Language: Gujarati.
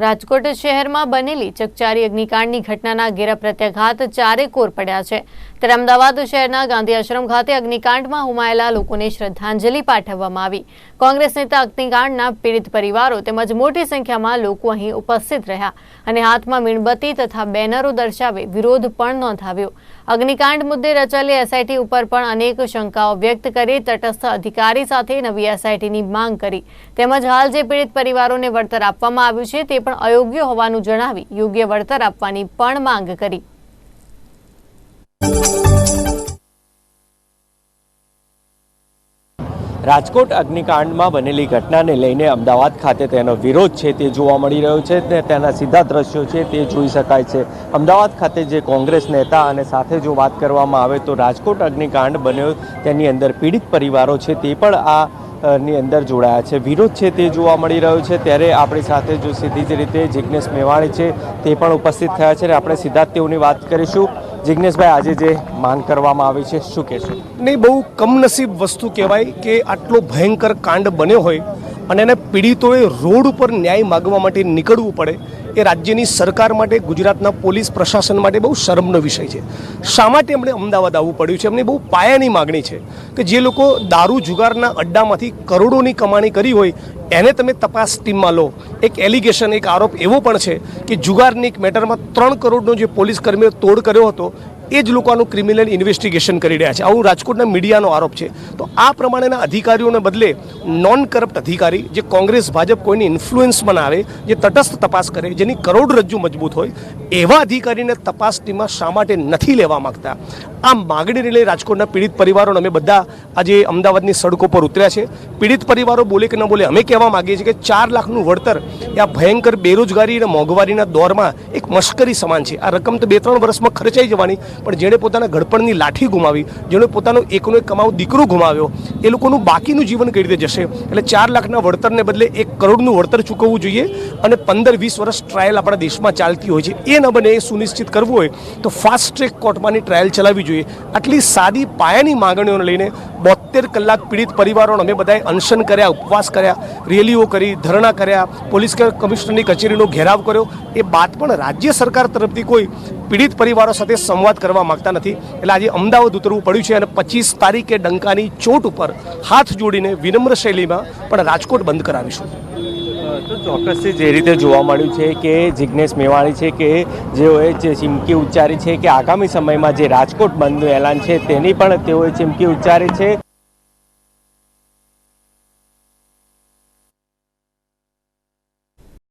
રાજકોટ શહેરમાં બનેલી ચકચારી અગ્નિકાંડની ઘટનાના ઘેરા પ્રત્યાઘાત ચારે કોર પડ્યા છે. ત્યારે અમદાવાદ શહેરના ગાંધી આશ્રમ ખાતે અગ્નિકાંડમાં હુમાયેલા લોકોને શ્રદ્ધાંજલિ પાઠવવામાં આવી. કોંગ્રેસ નેતા અગ્નિકાંડના પીડિત પરિવારો તેમજ મોટી સંખ્યામાં લોકો અહીં ઉપસ્થિત રહ્યા અને હાથમાં મીણબત્તી તથા બેનરો દર્શાવે વિરોધ પણ નોંધાવ્યો. અગ્નિકાંડ મુદ્દે રચાયેલી એસઆઈટી ઉપર પણ અનેક શંકાઓ વ્યક્ત કરી તટસ્થ અધિકારી સાથે નવી એસઆઈટીની માંગ કરી. તેમજ હાલ જે પીડિત પરિવારોને વળતર આપવામાં આવ્યું છે તે પણ અયોગ્ય હોવાનું જણાવી યોગ્ય વળતર આપવાની પણ માંગ કરી. રાજકોટ અગ્નિકાંડમાં બનેલી ઘટનાને લઈને અમદાવાદ ખાતે તેનો વિરોધ છે તે જોવા મળી રહ્યો છે ને તેના સીધા દ્રશ્યો છે તે જોઈ શકાય છે. અમદાવાદ ખાતે જે કોંગ્રેસ નેતા અને સાથે જો વાત કરવામાં આવે તો રાજકોટ અગ્નિકાંડ બન્યો તેની અંદર પીડિત પરિવારો છે તે પણ આ ની અંદર જોડાયા છે. વિરોધ છે તે જોવા મળી રહ્યો છે. ત્યારે આપણી સાથે જો સીધી જ રીતે જિજ્ઞેશ મેવાણી છે તે પણ ઉપસ્થિત થયા છે અને આપણે સીધા તેઓની વાત કરીશું. જિજ્ઞેશભાઈ આજે જે માંગ કરવામાં આવી છે, શું કહેશો? નહીં, બહુ કમનસીબ વસ્તુ કહેવાય કે આટલો ભયંકર કાંડ બન્યો હોય અને એને પીડિતોએ રોડ ઉપર ન્યાય માગવા માટે નીકળવું પડે એ રાજ્યની સરકાર માટે, ગુજરાતના પોલીસ પ્રશાસન માટે બહુ શરમનો વિષય છે. શા માટે એમણે અમદાવાદ આવવું પડ્યું છે? એમની બહુ પાયાની માગણી છે કે જે લોકો દારૂ જુગારના અડ્ડામાંથી કરોડોની કમાણી કરી હોય, એને તમે તપાસ ટીમમાં લો. એક એલિગેશન, એક આરોપ એવો પણ છે કે જુગારની એક મેટરમાં ત્રણ કરોડનો જે પોલીસ કર્મીઓ તોડ કર્યો હતો એ જ લોકોનું ક્રિમિનલ ઇન્વેસ્ટિગેશન કરી રહ્યા છે. આવું રાજકોટના મીડિયાનો આરોપ છે. તો આ પ્રમાણેના અધિકારીઓને બદલે નોન કરપ્ટ અધિકારી, જે કોંગ્રેસ, ભાજપ કોઈની ઇન્ફ્લુઅન્સમાં આવે, જે તટસ્થ તપાસ કરે, જેની કરોડરજ્જુ મજબૂત હોય, એવા અધિકારીને તપાસ ટીમમાં શા માટે નથી લેવા માંગતા? આ માગણીને લઈ રાજકોટના પીડિત પરિવારોને અમે બધા આજે અમદાવાદની સડકો પર ઉતર્યા છે. પીડિત પરિવારો બોલે કે ન બોલે, અમે કહેવા માંગીએ છીએ કે ચાર લાખનું વળતર એ આ ભયંકર બેરોજગારી અને મોંઘવારીના દોરમાં એક મશ્કરી સમાન છે. આ રકમ તો બે ત્રણ વર્ષમાં ખર્ચાઈ જવાની. પણ જેણે પોતાના ઘડપણની લાઠી ગુમાવી, જેણે પોતાનો એકનો એક કમાવ દીકરો ગુમાવ્યો, એ લોકોનું બાકીનું જીવન કઈ રીતે જશે? એટલે ચાર લાખના વળતરને બદલે એક કરોડનું વળતર ચૂકવવું જોઈએ અને પંદર વીસ વર્ષ ટ્રાયલ આપણા દેશમાં ચાલતી હોય છે. એ ન બને, એ સુનિશ્ચિત કરવું હોય તો ફાસ્ટ ટ્રેક કોર્ટમાંની ટ્રાયલ ચલાવવી જોઈએ. આટલી સાદી પાયાની માંગણીઓને લઈને બોતેર કલાક પીડિત પરિવારોને અમે બધાએ અનશન કર્યા, ઉપવાસ કર્યા, રેલીઓ કરી, ધરણા કર્યા, પોલીસ કમિશનરની કચેરીનો ઘેરાવ કર્યો. એ બાદ પણ રાજ્ય સરકાર તરફથી કોઈ પીડિત પરિવારો સાથે સંવાદ કરવા માગતા નથી. એટલે આજે અમદાવાદ ઉતરવું પડ્યું છે અને પચીસ તારીખે ડંકાની ચોટ ઉપર હાથ જોડીને વિનમ્ર શૈલીમાં પણ રાજકોટ બંધ કરાવીશું. તો ચોક્કસથી જે રીતે જોવા મળ્યું છે કે જિજ્ઞેશ મેવાણી છે કે જેઓએ જે ચીમકી ઉચ્ચારી છે કે આગામી સમયમાં જે રાજકોટ બંધનું એલાન છે તેની પણ તેઓએ ચીમકી ઉચ્ચારી છે.